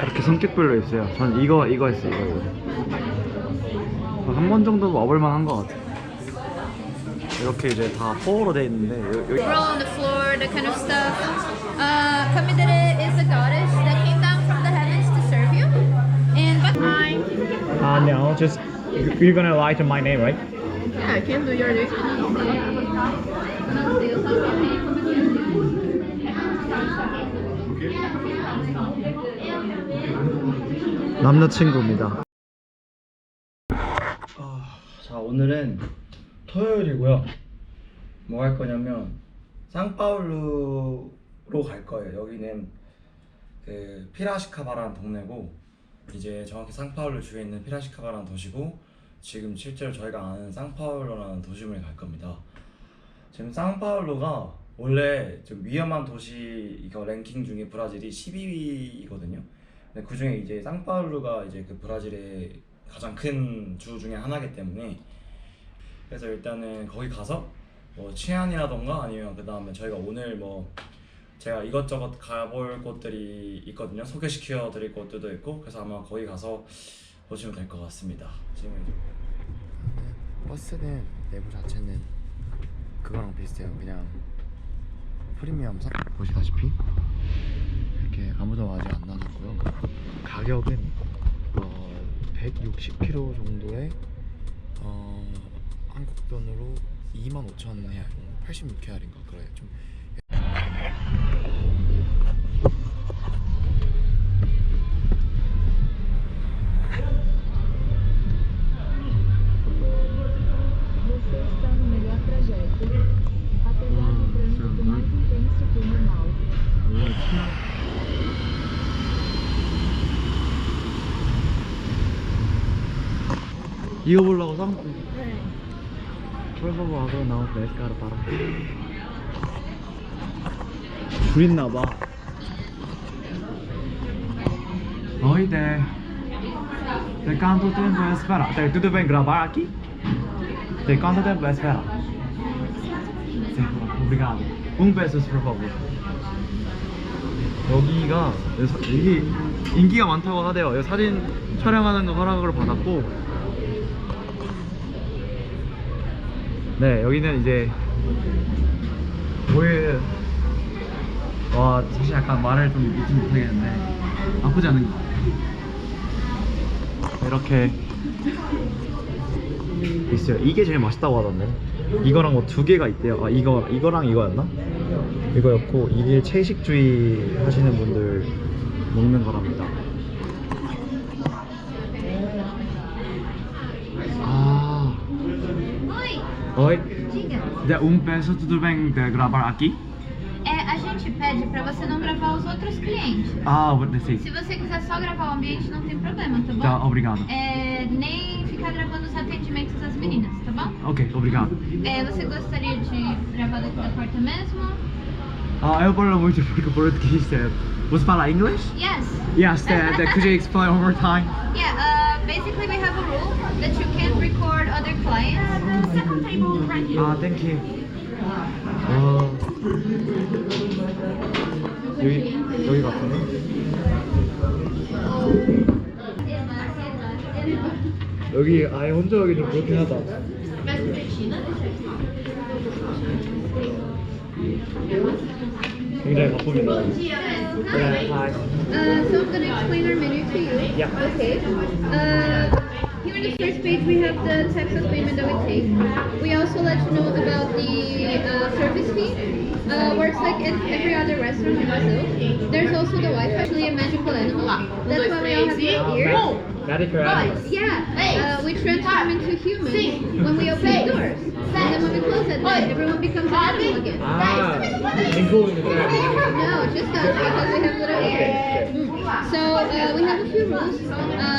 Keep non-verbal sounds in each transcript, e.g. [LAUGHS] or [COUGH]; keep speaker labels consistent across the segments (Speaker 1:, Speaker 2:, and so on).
Speaker 1: 이렇게 성격별로 있어요. 전 이거 이거 했어요. 이거 이거. 한 번 정도 와볼만 한것 같아. 이렇게 이제 다 포어로 돼 있는데 요, 요,
Speaker 2: roll on the floor, that kind of stuff. Uh, Kamidere is a goddess that came down from the heavens to serve you. And but hi.
Speaker 3: Uh, no, just you're gonna lie to my name, right?
Speaker 2: Yeah, I can do your name.
Speaker 1: 남자친구입니다. 아, 자 오늘은 토요일이고요. 뭐 할 거냐면 상파울루로 갈 거예요. 여기는 그 피라시카바라는 동네고 이제 정확히 상파울루 주에 있는 피라시카바라는 도시고 지금 실제로 저희가 아는 상파울루라는 도심을 갈 겁니다. 지금 상파울루가 원래 좀 위험한 도시 이거 랭킹 중에 브라질이 12위거든요. 근데 그 중에 이제 상파울루가 이제 그 브라질의 가장 큰 주 중에 하나이기 때문에 그래서 일단은 거기 가서 뭐 치안이라던가 아니면 그 다음에 저희가 오늘 뭐 제가 이것저것 가볼 곳들이 있거든요. 소개시켜 드릴 곳들도 있고 그래서 아마 거기 가서 보시면 될 것 같습니다. 지금 이제 버스는 내부 자체는 그거랑 비슷해요. 그냥 프리미엄석 보시다시피 이렇게 아무도 아직 안 나섰고요. 가격은 어, 160km 정도에 어, 한국 돈으로 25,000 해야 86 헤알인가 그래요. 좀 이거 보려고 상 쫄보고 와서 나온 메스카라 봐라 줄 있나 봐 Oi, Té. Tem quanto tempo espera? Té, tudo bem gravar aqui? Tem quanto tempo espera? Sim, obrigado. Um pesos, por favor. 여기가 이게 인기가 많다고 하대요. 여기 사진 촬영하는 거 허락을 받았고 네 여기는 이제 보일 와 사실 약간 말을 좀 잊지 못하겠는데 나쁘지 않은 것 같아요. 이렇게 있어요. 이게 제일 맛있다고 하던데. 이거랑 뭐 두 개가 있대요. 아 이거 이거랑 이거였나? 이거였고 이게 채식주의 하시는 분들 먹는 거랍니다 de um peso tudo bem de gravar aqui?
Speaker 2: É, a gente pede pra você não gravar os outros clientes.
Speaker 1: Ah, descer.
Speaker 2: Se você quiser só gravar o ambiente, não tem problema, tá bom?
Speaker 1: Tá, obrigado.
Speaker 2: É, nem ficar gravando os atendimentos das meninas, tá bom?
Speaker 1: Ok, obrigado.
Speaker 2: É, você gostaria de gravar daqui da porta mesmo?
Speaker 1: Ah, eu falo muito [LAUGHS] porque português é. Você fala inglês?
Speaker 2: Yes.
Speaker 1: Yes, the, [LAUGHS] could you explain one more time?
Speaker 2: Yeah, uh, basically we have a rule that you can't.
Speaker 1: Ah, thank you. 어... 여기 여기 같은데? 여기 아예 혼자 여기 좀 그렇긴 하다. 굉장히 바쁩니다. 네, hi.
Speaker 2: Uh, so I'm going to explain our menu to you.
Speaker 1: Yeah.
Speaker 2: Okay. Uh, here in the first page we have the types of payment that we take. We also let you know about the uh, service fee. Uh, works like in every other restaurant in Brazil. There's also the Wi-Fi, actually a magical animal. That's why we all have it here.
Speaker 1: Medical animals.
Speaker 2: Yeah, uh, we transform into humans when we open the doors. And then when we close at night, everyone becomes an animal again.
Speaker 1: Ah, including the animals.
Speaker 2: No, just us because we have little ears. Mm. So uh, we have a few rules. Uh,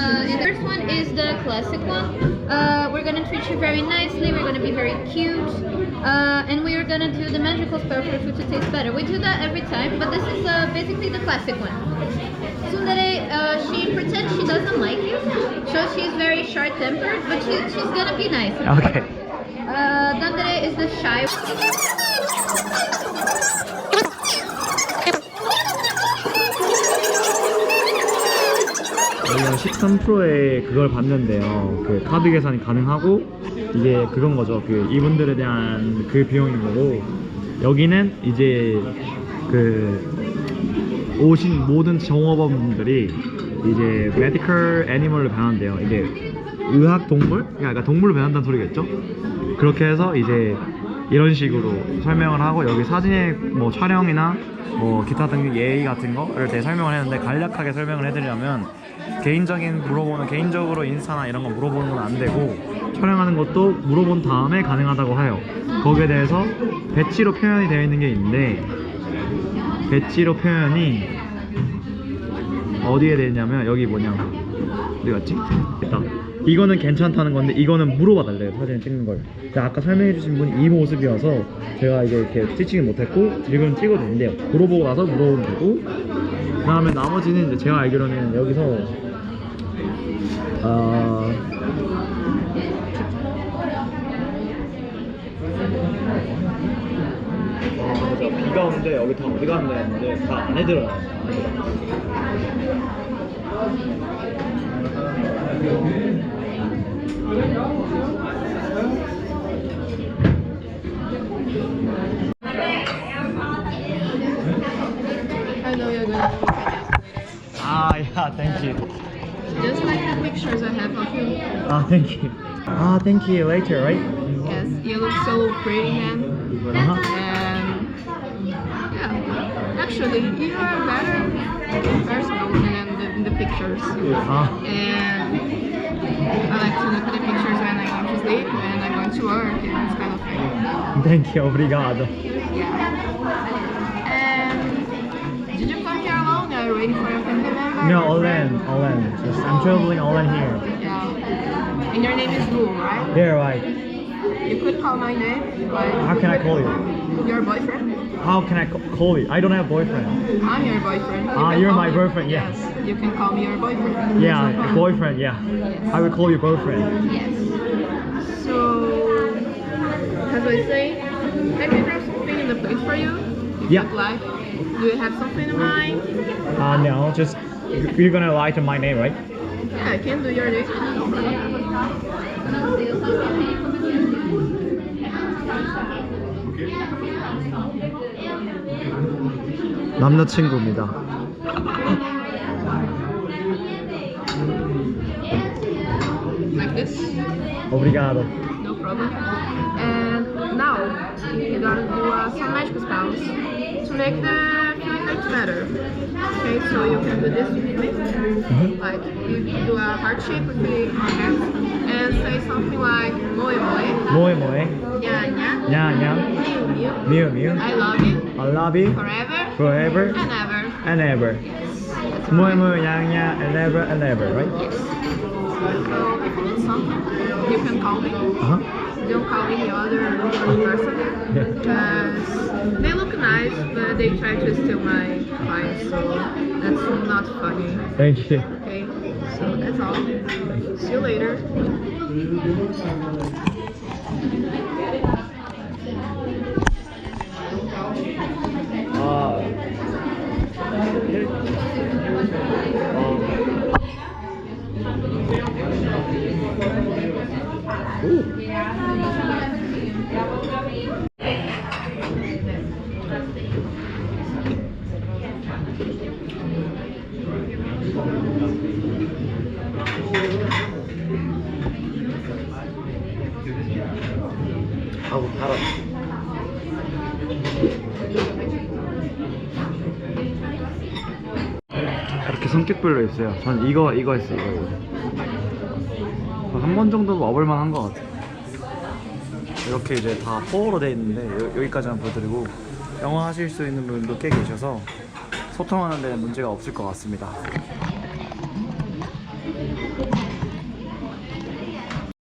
Speaker 2: classic one. Uh, we're gonna treat you very nicely, we're gonna be very cute, uh, and we are gonna do the magical spell for the food to taste better. We do that every time, but this is uh, basically the classic one. Tsundere, uh, she pretends she doesn't like you, so she's very short-tempered, but she, she's gonna be nice.
Speaker 1: Okay.
Speaker 2: Uh, Dandere is the shy
Speaker 1: one. [LAUGHS] 13 프로에 그걸 봤는데요. 그 카드 계산이 가능하고 이게 그건 거죠. 그 이분들에 대한 그 비용인 거고 여기는 이제 그 오신 모든 정업원분들이 이제 메디컬 애니멀로 변한대요. 이게 의학 동물? 그러니까 동물로 변한다는 소리겠죠? 그렇게 해서 이제 이런 식으로 설명을 하고 여기 사진의 뭐 촬영이나 뭐 기타 등등 예의 같은 거를 되게 설명을 했는데 간략하게 설명을 해드리려면 개인적인 물어보는 개인적으로 인스타나 이런 거 물어보는 건 안 되고 촬영하는 것도 물어본 다음에 가능하다고 해요. 거기에 대해서 배치로 표현이 되어 있는 게 있는데 배치로 표현이 어디에 되어 있냐면 여기 뭐냐 어디 갔지? 있다. 이거는 괜찮다는 건데 이거는 물어봐 달래요 사진 찍는 걸. 아까 설명해 주신 분이 이 모습이어서 제가 이제 이렇게 찍지는 못했고 지금 찍어도 되는데요. 물어보고 나서 물어보면 되고 그 다음에 나머지는 이제 제가 알기로는 여기서 어... 아, 맞아. 비가 오는데 여기 다 어디 갔나 했는데 다 안에 들어요.
Speaker 3: I
Speaker 1: Ah, thank you. Ah, thank you. Later, right?
Speaker 3: Yes, you look so pretty, man.
Speaker 1: Uh-huh.
Speaker 3: And yeah, actually, you are better in person than in the, in the pictures.
Speaker 1: Uh-huh.
Speaker 3: And I like to look at the pictures when I go to sleep, and I go to work, and it's kind of thing.
Speaker 1: Thank you. Obrigado.
Speaker 3: Yeah. And did you come here alone? Are you waiting for your family member?
Speaker 1: No,
Speaker 3: alone.
Speaker 1: Alone. Just I'm traveling all in
Speaker 3: here. And your name is Lu, right?
Speaker 1: Yeah, right.
Speaker 3: You could call my name, but...
Speaker 1: How can I call you?
Speaker 3: your boyfriend?
Speaker 1: How can I call you? I don't have a boyfriend.
Speaker 3: I'm your boyfriend. You
Speaker 1: ah, you're my
Speaker 3: me-
Speaker 1: boyfriend, yes.
Speaker 3: You can call me your boyfriend.
Speaker 1: Yeah,
Speaker 3: It's no
Speaker 1: a
Speaker 3: problem.
Speaker 1: boyfriend. Yeah, Yes. I will call you boyfriend.
Speaker 3: Yes. So, as I say, have you draw something in the place for you? If
Speaker 1: Yeah.
Speaker 3: you'd Like, do you have something in mind?
Speaker 1: Uh, no, just you're gonna lie to my name, right?
Speaker 3: Yeah, I can do your name. No problem.
Speaker 1: 남자친구입니다.
Speaker 3: Like this.
Speaker 1: Obrigado.
Speaker 3: No problem. And now, we're gonna do uh, some magic spells to make the feeling night better. Okay, so you can do this with me.
Speaker 1: Mhm.
Speaker 3: Like, you can do a heart shape with me on hands and say something like moe moe.
Speaker 1: Moe moe.
Speaker 3: Nya nya.
Speaker 1: Nya nya. Miu miu.
Speaker 3: I love you.
Speaker 1: I love you.
Speaker 3: Forever.
Speaker 1: Forever.
Speaker 3: And ever.
Speaker 1: And ever.
Speaker 3: Yes.
Speaker 1: Moe moe nya nya and ever and ever, right?
Speaker 3: Yes. So if you need something, you can call me.
Speaker 1: Uh huh.
Speaker 3: Don't call any other person because they look nice, but they try to steal my clients, so that's not funny.
Speaker 1: Thank you.
Speaker 3: Okay so that's all. See you later.
Speaker 1: 아. 아우 달아. 이렇게 성격별로 있어요. 전 이거 이거 했어요. 이거. 한번 정도는 와볼 만한 것 같아요. 이렇게 이제 다 포어로 돼 있는데 여, 여기까지만 보여드리고 영어 하실 수 있는 분도 꽤 계셔서 소통하는 데 문제가 없을 것 같습니다.